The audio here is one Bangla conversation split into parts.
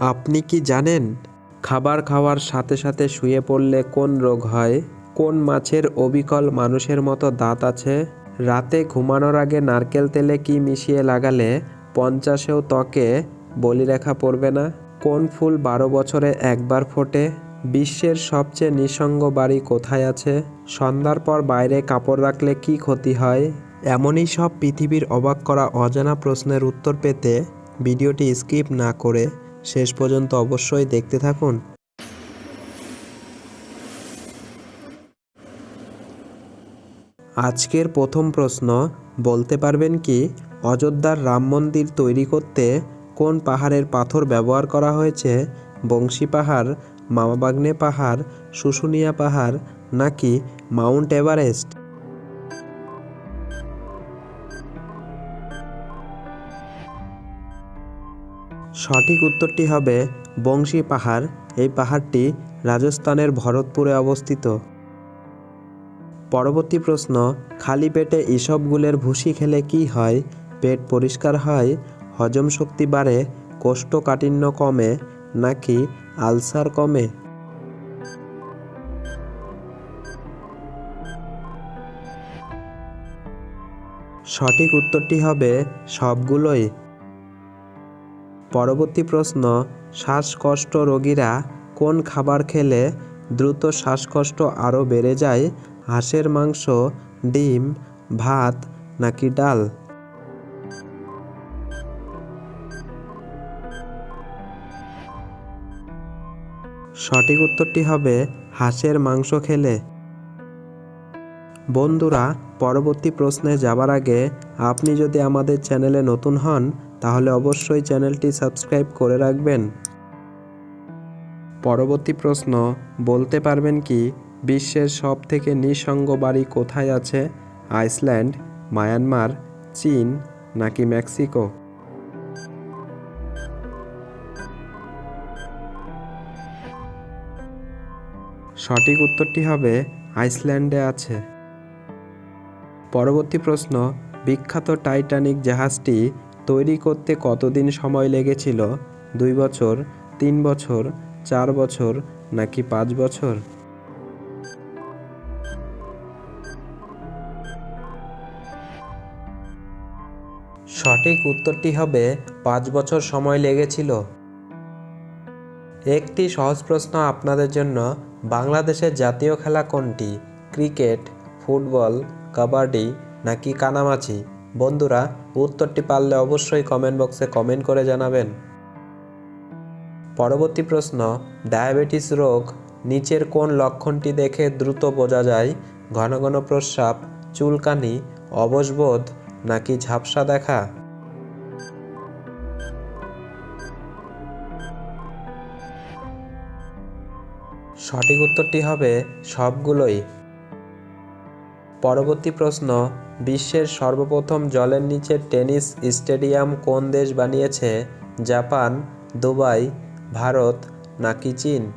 আপনি কি জানেন খাবার খাওয়ার সাথে সাথে শুয়ে পড়লে কোন রোগ হয়? কোন মাছের অবিকল মানুষের মতো দাঁত আছে? রাতে ঘুমানোর আগে নারকেল তেলে কি মিশিয়ে লাগালে পঞ্চাশেও ত্বকে বলিরেখা পড়বে না? কোন ফুল বারো বছরে একবার ফোটে? বিশ্বের সবচেয়ে নিঃসঙ্গ বাড়ি কোথায় আছে? সন্ধ্যার পর বাইরে কাপড় রাখলে কি ক্ষতি হয়? এমনই সব পৃথিবীর অবাক করা অজানা প্রশ্নের উত্তর পেতে ভিডিওটি স্কিপ না করে শেষ পর্যন্ত অবশ্যই দেখতে থাকুন। আজকের প্রথম প্রশ্ন, বলতে পারবেন কি, অযোধ্যার রাম মন্দির তৈরি করতে কোন পাহাড়ের পাথর ব্যবহার করা হয়েছে? বংশী পাহাড়, মামাবাগ্নে পাহাড়, শুশুনিয়া পাহাড়, নাকি মাউন্ট এভারেস্ট? সঠিক উত্তরটি হবে বংশী পাহাড়। এই পাহাড়টি রাজস্থানের ভরতপুরে অবস্থিত। পরবর্তী প্রশ্ন, খালি পেটে ইসবগুলের ভুসি খেলে কি হয়? পেট পরিষ্কার হয়? হজম শক্তি বাড়ে? কোষ্ঠকাঠিন্য কমে? নাকি আলসার কমে? সঠিক উত্তরটি হবে সবগুলোই। পরবর্তী প্রশ্ন, শ্বাসকষ্ট রোগীরা কোন খাবার খেলে দ্রুত শ্বাসকষ্ট আরও বেড়ে যায়, হাঁসের মাংস, ডিম, ভাত নাকি ডাল? সঠিক উত্তরটি হবে হাঁসের মাংস খেলে। বন্ধুরা, পরবর্তী প্রশ্নে যাবার আগে আপনি যদি আমাদের চ্যানেলে নতুন হন তাহলে অবশ্যই চ্যানেলটি সাবস্ক্রাইব করে রাখবেন। পরবর্তী প্রশ্ন, বলতে পারবেন কি বিশ্বের সব থেকে নিঃসঙ্গ বাড়ি কোথায় আছে? আইসল্যান্ড, মায়ানমার, চীন নাকি মেক্সিকো? সঠিক উত্তরটি হবে আইসল্যান্ডে আছে। পরবর্তী প্রশ্ন, বিখ্যাত টাইটানিক জাহাজটি তৈরি করতে কতদিন সময় লেগেছিল? দুই বছর, তিন বছর, চার বছর, নাকি পাঁচ বছর? সঠিক উত্তরটি হবে, পাঁচ বছর সময় লেগেছিল। একটি সহজ প্রশ্ন আপনাদের জন্য, বাংলাদেশের জাতীয় খেলা কোনটি? ক্রিকেট, ফুটবল, কাবাডি, নাকি কানামাছি? বন্ধুরা, উত্তরটি পারলে অবশ্যই কমেন্ট বক্সে কমেন্ট করে জানাবেন। পরবর্তী প্রশ্ন, ডায়াবেটিস রোগ নিচের কোন লক্ষণটি দেখে দ্রুত বোঝা যায়? ঘন ঘন প্রস্রাব, চুলকানি অবসবোধ নাকি ঝাপসা দেখা? সঠিক উত্তরটি হবে সবগুলোই। পরবর্তী প্রশ্ন বিশ্বের সর্বপ্রথম জলের নিচে টেনিস স্টেডিয়াম কোন দেশ বানিয়েছে? জাপান, দুবাই, ভারত নাকি চীন?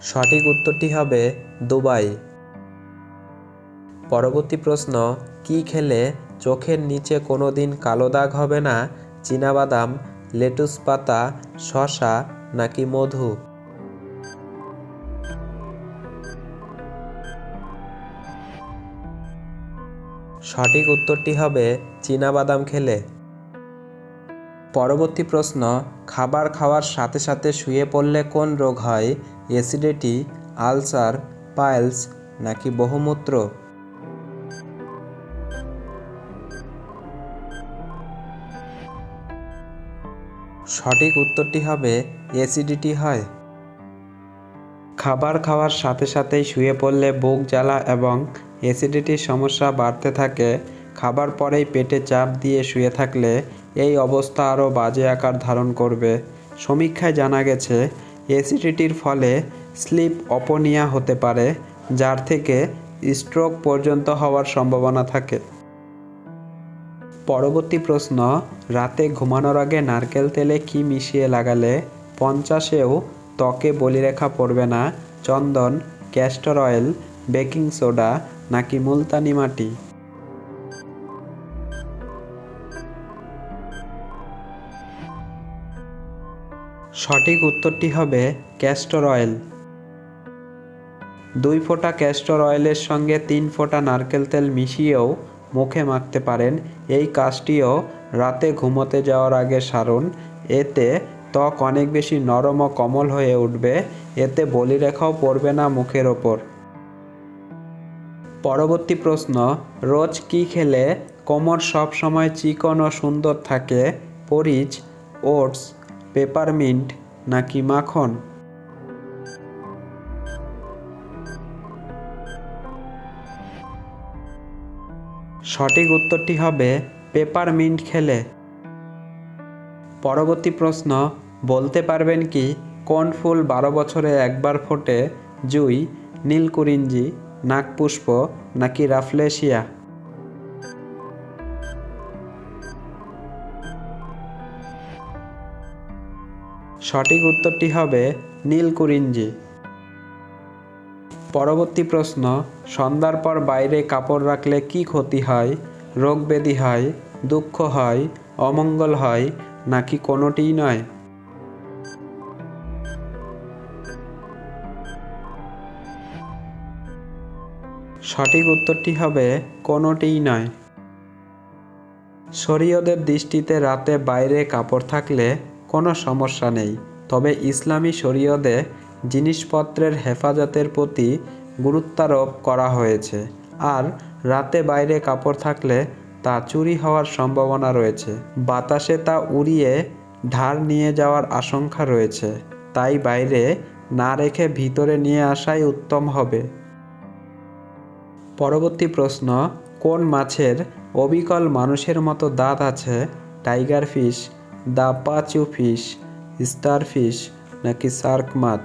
সঠিক উত্তরটি হবে দুবাই। পরবর্তী প্রশ্ন, কি খেলে চোখের নিচে কোনো দিন কালো দাগ হবে না? চীনাবাদাম, লেটুস পাতা শশা নাকি মধু? সঠিক উত্তরটি হবে চীনাবাদাম খেলে। পরবর্তী প্রশ্ন, খাবার খাওয়ার সাথে সাথে শুয়ে পড়লে কোন রোগ হয়, অ্যাসিডিটি, আলসার, পাইলস নাকি বহুমূত্র? সঠিক উত্তরটি হবে অ্যাসিডিটি হয়। খাবার খাওয়ার সাথে সাথেই শুয়ে পড়লে বুক জ্বালা এবং অ্যাসিডিটির সমস্যা বাড়তে থাকে, খাবার পরেই পেটে চাপ দিয়ে শুয়ে থাকলে এই অবস্থা আরও বাজে আকার ধারণ করবে। সমীক্ষায় জানা গেছে, অ্যাসিডিটির ফলে স্লিপ অপনিয়া হতে পারে, যার থেকে স্ট্রোক পর্যন্ত হওয়ার সম্ভাবনা থাকে। পরবর্তী প্রশ্ন, রাতে ঘুমানোর আগে নারকেল তেলে কি মিশিয়ে লাগালে পঞ্চাশেও ত্বকে বলিরেখা পড়বে না? চন্দন, ক্যাস্টর অয়েল, বেকিং সোডা নাকি মুলতানি মাটি? সঠিক উত্তরটি হবে ক্যাস্টর অয়েল দুই ফোঁটা ক্যাস্টর অয়েলের সঙ্গে তিন ফোঁটা নারকেল তেল মিশিয়েও মুখে মাখতে পারেন। এই কাজটিও রাতে ঘুমোতে যাওয়ার আগে সারুন। এতে ত্বক অনেক বেশি নরম ও কোমল হয়ে উঠবে। এতে বলিরেখাও পড়বে না মুখের ওপর। পরবর্তী প্রশ্ন, রোজ কি খেলে কোমর সব সময় চিকন ও সুন্দর থাকে, পরিচ, ওটস, পেপারমিন্ট নাকি মাখন? সঠিক উত্তরটি হবে পেপারমিন্ট খেলে। পরবর্তী প্রশ্ন, বলতে পারবেন কি কোন ফুল বারো বছরে একবার ফোটে, জুই নীলকুরিঞ্জি নাগপুষ্প নাকি রাফলেশিয়া? সঠিক উত্তরটি হবে নীলকুরিঞ্জি। পরবর্তী প্রশ্ন, সন্ধ্যার পর বাইরে কাপড় রাখলে কি ক্ষতি হয়? রোগ হয়, দুঃখ হয়, অমঙ্গল হয়, নাকি কোনোটিই নয়? সঠিক উত্তরটি হবে, কোনোটিই নয়। শরীয়দের দৃষ্টিতে রাতে বাইরে কাপড় থাকলে কোনো সমস্যা নেই, তবে ইসলামী শরীয়তে জিনিসপত্রের হেফাজতের প্রতি গুরুত্বারোপ করা হয়েছে, আর রাতে বাইরে কাপড় থাকলে তা চুরি হওয়ার সম্ভাবনা রয়েছে। বাতাসে তা উড়িয়ে ধার নিয়ে যাওয়ার আশঙ্কা রয়েছে, তাই বাইরে না রেখে ভিতরে নিয়ে আসাই উত্তম হবে। পরবর্তী প্রশ্ন, কোন মাছের অবিকল মানুষের মতো দাঁত আছে? টাইগার ফিশ দা পাচু ফিশ, স্টার ফিশ, নাকি শার্ক মাছ?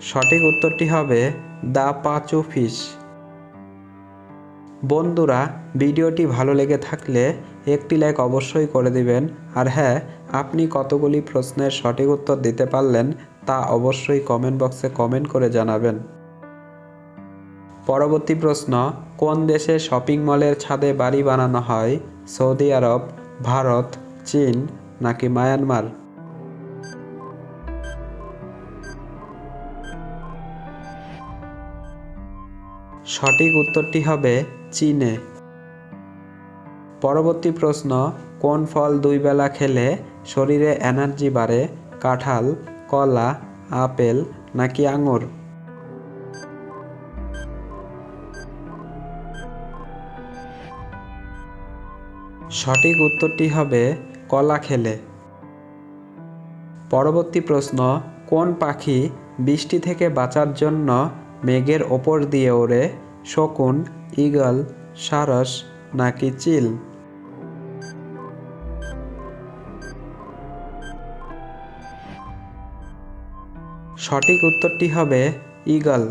সঠিক উত্তরটি হবে দা পাচু ফিশ। বন্ধুরা, ভিডিওটি ভালো লেগে থাকলে একটি লাইক অবশ্যই করে দিবেন। আর হ্যাঁ আপনি কতগুলি প্রশ্নের সঠিক উত্তর দিতে পারলেন তা অবশ্যই কমেন্ট বক্সে কমেন্ট করে জানাবেন। পরবর্তী প্রশ্ন, কোন দেশে শপিং মলের ছাদে বাড়ি বানানো হয়? সৌদি আরব, ভারত, চীন নাকি মায়ানমার? সঠিক উত্তরটি হবে চীনে। পরবর্তী প্রশ্ন কোন ফল দুই বেলা খেলে শরীরে এনার্জি বাড়ে, কাঁঠাল, কলা, আপেল নাকি আঙুর? সঠিক উত্তরটি হবে কলা খেলে। পরবর্তী প্রশ্ন, কোন পাখি বৃষ্টি থেকে বাঁচার জন্য মেঘের ওপর দিয়ে ওড়ে? শকুন, ঈগল, সারস নাকি চিল? সঠিক উত্তরটি হবে ঈগল।